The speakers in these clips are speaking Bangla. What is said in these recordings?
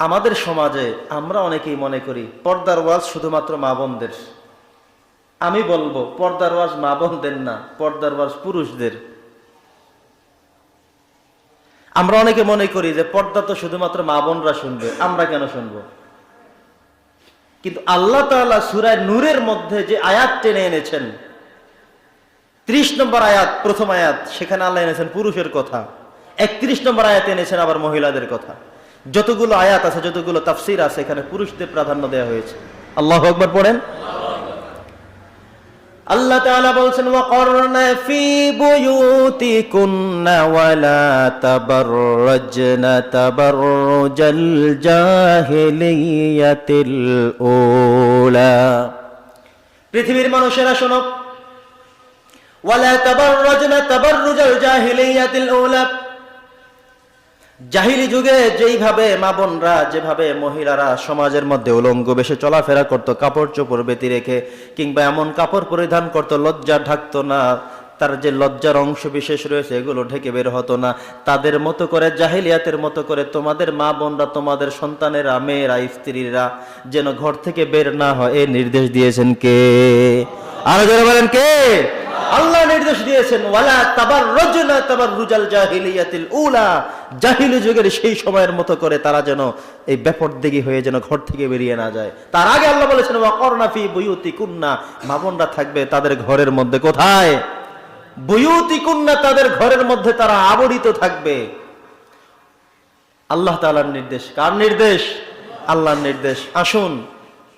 আমাদের সমাজে আমরা অনেকেই মনে করি পর্দার ওয়াজ শুধুমাত্র মা বোনদের। আমি বলব, পর্দার ওয়াজ মা বোনদের না, পর্দার ওয়াজ পুরুষদের। আমরা অনেকে মনে করি যে পর্দা তো শুধুমাত্র মা বোনরা শুনবে, আমরা কেন শুনব? কিন্তু আল্লাহ তাআলা সুরায় নূরের মধ্যে যে আয়াত টেনে এনেছেন, ত্রিশ নম্বর আয়াত, প্রথম আয়াত, সেখানে আল্লাহ এনেছেন পুরুষের কথা। একত্রিশ নম্বর আয়াত এনেছেন আবার মহিলাদের কথা। যতগুলো আয়াত আছে, যতগুলো তাফসির আছে, এখানে পুরুষদের প্রাধান্য দেওয়া হয়েছে। আল্লাহ আকবর পড়েন। আল্লাহ তাআলা বলছেন, ওয়াকরনা ফি বুয়ুতিকুন্না ওয়ালা তাবাররাজনা তাবাররুজাল জাহিলিয়াতিল উলা। পৃথিবীর মানুষেরা শোনো ওয়ালা তাবাররাজনা তাবাররুজাল জাহিলিয়াতিল উলা। জাহিলি যুগে যেইভাবে মা বোনরা, যেভাবে মহিলারা সমাজের মধ্যে উলঙ্গ বেশে চলাফেরা করত, কাপড় চোপড় বেতি রেখে, কিংবা এমন কাপড় পরিধান করত, লজ্জা ঢাকতো না, তার যে লজ্জার অংশ বিশেষ রয়েছে, এগুলো ঢেকে বের হতো না। তাদের মতো করে, জাহিলিয়াতের মতো করে তোমাদের মা বোনরা, তোমাদের সন্তানেরা, মেয়েরা, স্ত্রীরা যেন ঘর থেকে বের না হয় এই নির্দেশ দিয়েছেন কে? আরও বলেন কে? আল্লাহ নির্দেশ দিয়েছেন, ওয়ালা তাবার রজনা তাবার রুজাল জাহিলিয়াতিল উলা। জাহিলি যুগের সেই সময়ের মতো করে তারা যেন এই ব্যাপরদিগি হয়ে যেন ঘর থেকে বেরিয়ে না যায়। তার আগে আল্লাহ বলেছেন, ওয়া করনা ফি বুয়ুতি কুন্না মামনরা থাকবে তাদের ঘরের মধ্যে কোথায়? বুয়ুতি কুন্না তাদের ঘরের মধ্যে তারা আবরিত থাকবে। আল্লাহ তাআলার নির্দেশ। কার নির্দেশ? আল্লাহর নির্দেশ। আসুন,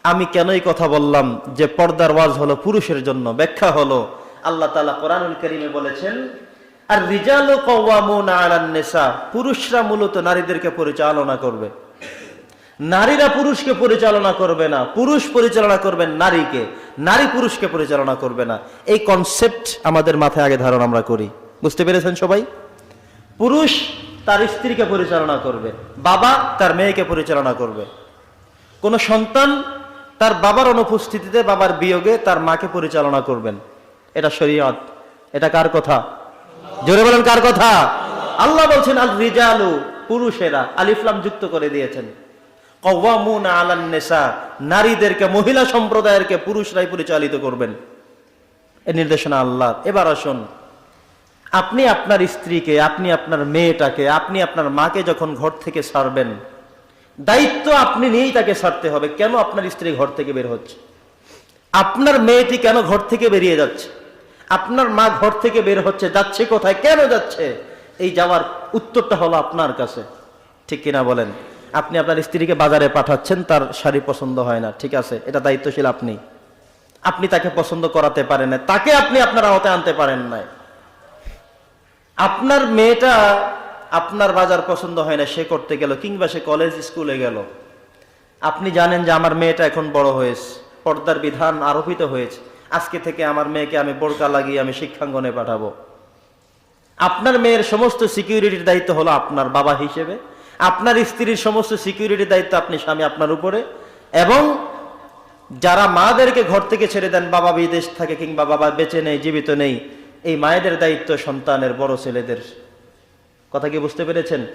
আমি কেনই কথা বললাম যে পর্দার ওয়াজ হলো পুরুষের জন্য, ব্যাখ্যা হলো আল্লাহ তাআলা কোরআনুল কারীমে বলেছেন আর রিজালু কওয়ামুনা পুরুষরা মূলত নারীদেরকে পরিচালনা করবে। নারীরা পুরুষকে পরিচালনা করবে না, পুরুষ পরিচালনা করবেন নারীকে, নারী পুরুষকে পরিচালনা করবে না। এই কনসেপ্ট আমাদের মাথায় আগে ধারণা আমরা করি। বুঝতে পেরেছেন সবাই? পুরুষ তার স্ত্রীকে পরিচালনা করবে, বাবা তার মেয়েকে পরিচালনা করবে। কোন সন্তান তার বাবার অনুপস্থিতিতে বাবার বিয়োগে তার মাকে পরিচালনা করবেন। এটা শরীয়ত। এটা কার কথা? জোরে বলেন, কার কথা? আল্লাহ বলছেন আল রিজালু পুরুষেরা আলিফলাম যুক্ত করে দিয়েছেন। নারীদেরকে, মহিলা সম্প্রদায়েরকে পুরুষরাই পরিচালিত করবেন। এ নির্দেশনা আল্লাহ। এবার আসুন, আপনি আপনার স্ত্রীকে, আপনি আপনার মেয়েটাকে, আপনি আপনার মাকে যখন ঘর থেকে ছাড়বেন, দায়িত্ব আপনি নিয়েই তাকে সারতে হবে। কেন আপনার স্ত্রী ঘর থেকে বের হচ্ছে? আপনার মেয়েটি কেন ঘর থেকে বেরিয়ে যাচ্ছে? আপনার মা ঘর থেকে বের হচ্ছে, যাচ্ছে কোথায়, কেন যাচ্ছে? এই যাওয়ার উত্তরটা হলো আপনার কাছে। ঠিক কিনা বলেন? আপনি আপনার স্ত্রীকে বাজারে পাঠাচ্ছেন, তার শাড়ি পছন্দ হয় না। ঠিক আছে, এটা দায়িত্বশীল আপনি। আপনি তাকে পছন্দ করাতে পারেন না তাকে আপনি আপনার আওতায় আনতে পারেন নাই। আপনার মেয়েটা আপনার বাজার পছন্দ হয় না, সে করতে গেল, কিংবা সে কলেজ স্কুলে গেল। আপনি জানেন যে আমার মেয়েটা এখন বড় হয়েছে, পর্দার বিধান আরোপিত হয়েছে। আজকে থেকে আমার মেয়েকে আমি বোরকা লাগিয়ে আমি শিক্ষাঙ্গনে পাঠাবো। আপনার মেয়ের সমস্ত সিকিউরিটির দায়িত্ব হলো আপনার বাবা হিসেবে। আপনার স্ত্রীর সমস্ত সিকিউরিটির দায়িত্ব আপনি স্বামী আপনার উপরে। এবং যারা মাদেরকে ঘর থেকে ছেড়ে দেন, বাবা বিদেশ থাকে কিংবা বাবা বেঁচে নেই, জীবিত নেই, এই মায়েদের দায়িত্ব সন্তানের বড় ছেলেদের। কথা কি বুঝতে পেরেছেন?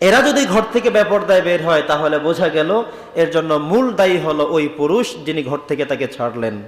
এরা যদি ঘর থেকে বেপরদায় বের হয়, তাহলে বোঝা গেল এর জন্য মূল দায়ী হলো ওই পুরুষ যিনি ঘর থেকে তাকে ছাড়লেন।